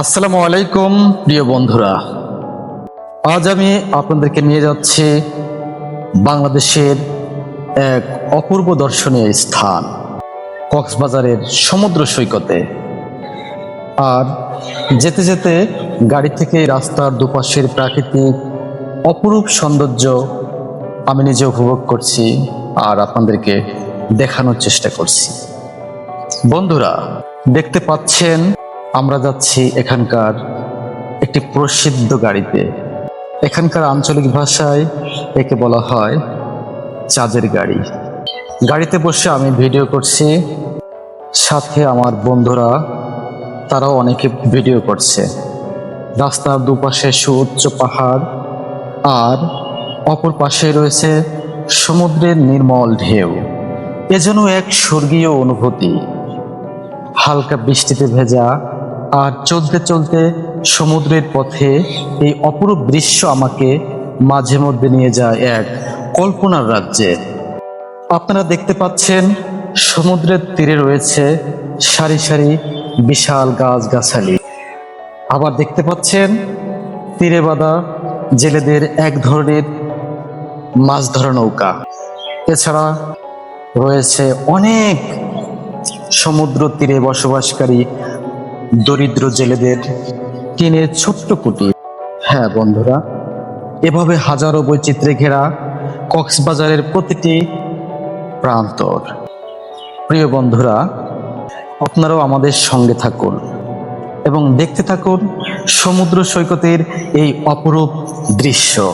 আসসালামু আলাইকুম, প্রিয় বন্ধুরা। আজ আমি আপনাদেরকে নিয়ে যাচ্ছি বাংলাদেশের এক অপূর্ব দর্শনীয় স্থান, কক্সবাজারের সমুদ্র সৈকতে। আর যেতে যেতে গাড়ি থেকে রাস্তার দুপাশের প্রাকৃতিক অপরূপ সৌন্দর্য আমি নিজে উপভোগ করছি আর আপনাদেরকে দেখানোর চেষ্টা করছি। বন্ধুরা, দেখতে পাচ্ছেন আমরা যাচ্ছি এখানকার একটি প্রসিদ্ধ গাড়িতে। এখানকার আঞ্চলিক ভাষায় একে বলা হয় চাঁদের গাড়ি। গাড়িতে বসে আমি ভিডিও করছি। সাথে আমার বন্ধুরা, তারাও অনেকে ভিডিও করছে। রাস্তার দুপাশে সুউচ্চ পাহাড় আর অপর পাশে রয়েছে সমুদ্রের নির্মল ঢেউ। এ যেন এক স্বর্গীয় অনুভূতি। হালকা বৃষ্টিতে ভেজা আর চলতে চলতে সমুদ্রের পথে এই অপরূপ দৃশ্য আমাকে মাঝে মধ্যে নিয়ে যায় এক কল্পনার রাজ্যে। আপনারা দেখতে পাচ্ছেন, সমুদ্রের তীরে রয়েছে সারি সারি বিশাল গাছগাছালি। আবার দেখতে পাচ্ছেন, তীরে বাঁধা জেলেদের এক ধরনের মাছ ধরা নৌকা। এছাড়া রয়েছে অনেক সমুদ্র তীরে বসবাসকারী দরিদ্র জেলেদের টিনের ছোট্ট কুটি হ্যাঁ বন্ধুরা, এভাবে হাজারো বৈচিত্র্যে ঘেরা কক্সবাজারের প্রতিটি প্রান্তর। প্রিয় বন্ধুরা, আপনারাও আমাদের সঙ্গে থাকুন এবং দেখতে থাকুন সমুদ্র সৈকতের এই অপরূপ দৃশ্য।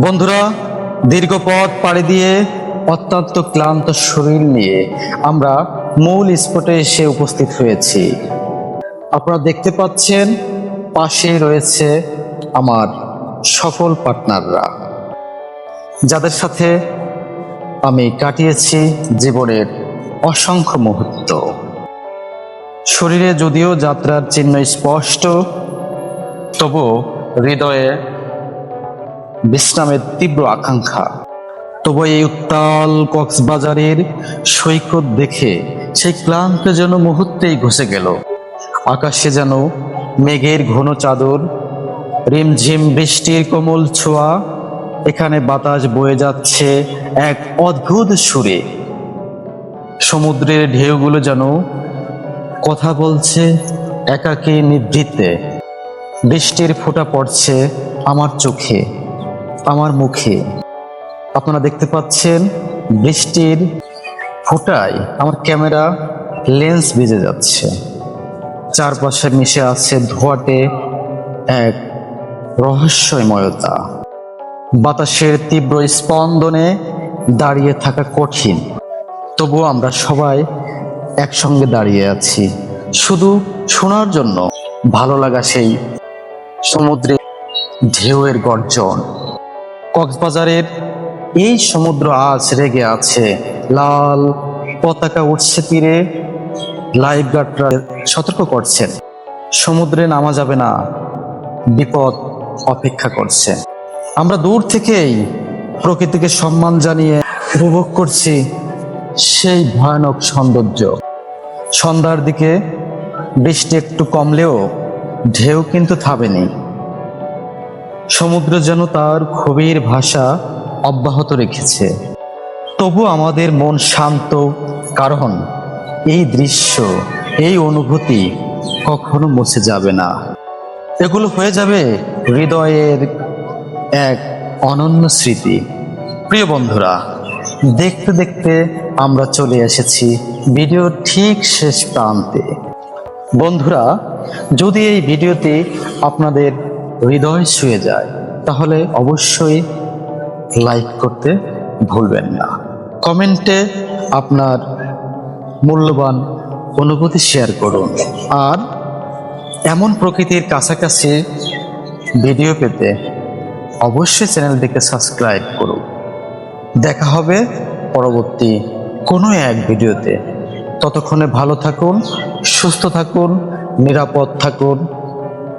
বন্ধুরা, দীর্ঘ পথ পাড়ি দিয়ে অত্যন্ত ক্লান্ত শরীর নিয়ে আমরা মূল স্পটে এসে উপস্থিত হয়েছি। আপনারা দেখতে পাচ্ছেন, পাশে রয়েছে আমার সফল পার্টনাররা। যাদের সাথে আমি কাটিয়েছি জীবনের অসংখ্য মুহূর্ত। শরীরে যদিও যাত্রার চিহ্ন স্পষ্ট তবু হৃদয়ে বিশ্রামের তীব্র আকাঙ্ক্ষা। তবু এই উত্তাল কক্সবাজারের সৈকত দেখে সেই ক্লান্ত যেন মুহূর্তেই ঘষে গেল। আকাশে যেন মেঘের ঘন চাদর, রিমঝিম বৃষ্টির কোমল ছোঁয়া, এখানে বাতাস বয়ে যাচ্ছে এক অদ্ভুত সুরে। সমুদ্রের ঢেউগুলো যেন কথা বলছে একাকী নিভৃতে। বৃষ্টির ফোঁটা পড়ছে আমার চোখে। আমার মুখে। আপনারা দেখতে পাচ্ছেন বৃষ্টির ফোঁটায় আমার ক্যামেরা লেন্স ভিজে যাচ্ছে। চারপাশে মিশে আছে ধোয়াটে এক রহস্যময়তা। বাতাসের তীব্র স্পন্দনে দাঁড়িয়ে থাকা কঠিন। তবুও আমরা সবাই একসঙ্গে দাঁড়িয়ে আছি। শুধু শোনার জন্য ভালো লাগা সেই সমুদ্রে ঢেউয়ের গর্জন। কক্সবাজারের এই সমুদ্র আজ রেগে আছে। লাল পতাকা উঠছে তীরে, লাইফ গার্ডরা সতর্ক করছেন সমুদ্রে নামা যাবে না, বিপদ অপেক্ষা করছে। আমরা দূর থেকেই প্রকৃতিকে সম্মান জানিয়ে উপভোগ করছি সেই ভয়ানক সৌন্দর্য। সন্ধ্যার দিকে বৃষ্টি একটু কমলেও ঢেউ কিন্তু থামেনি। সমুদ্র যেন তার গভীর ভাষা অব্যাহত রেখেছে। তবু আমাদের মন শান্ত, কারণ এই দৃশ্য, এই অনুভূতি কখনো মুছে যাবে না। এগুলো হয়ে যাবে হৃদয়ের এক অনন্য স্মৃতি। প্রিয় বন্ধুরা, দেখতে দেখতে আমরা চলে এসেছি ভিডিওর ঠিক শেষ প্রান্তে। বন্ধুরা, যদি এই ভিডিওতে আপনাদের হৃদয় ছুঁয়ে যায়, তাহলে অবশ্যই লাইক করতে ভুলবেন না। কমেন্টে আপনার মূল্যবান অনুভূতি শেয়ার করুন। আর এমন প্রকৃতির কাছাকাছি ভিডিও পেতে অবশ্যই চ্যানেলটিকে সাবস্ক্রাইব করুন। দেখা হবে পরবর্তী কোনো এক ভিডিওতে ততক্ষণে ভালো থাকুন, সুস্থ থাকুন, নিরাপদ থাকুন।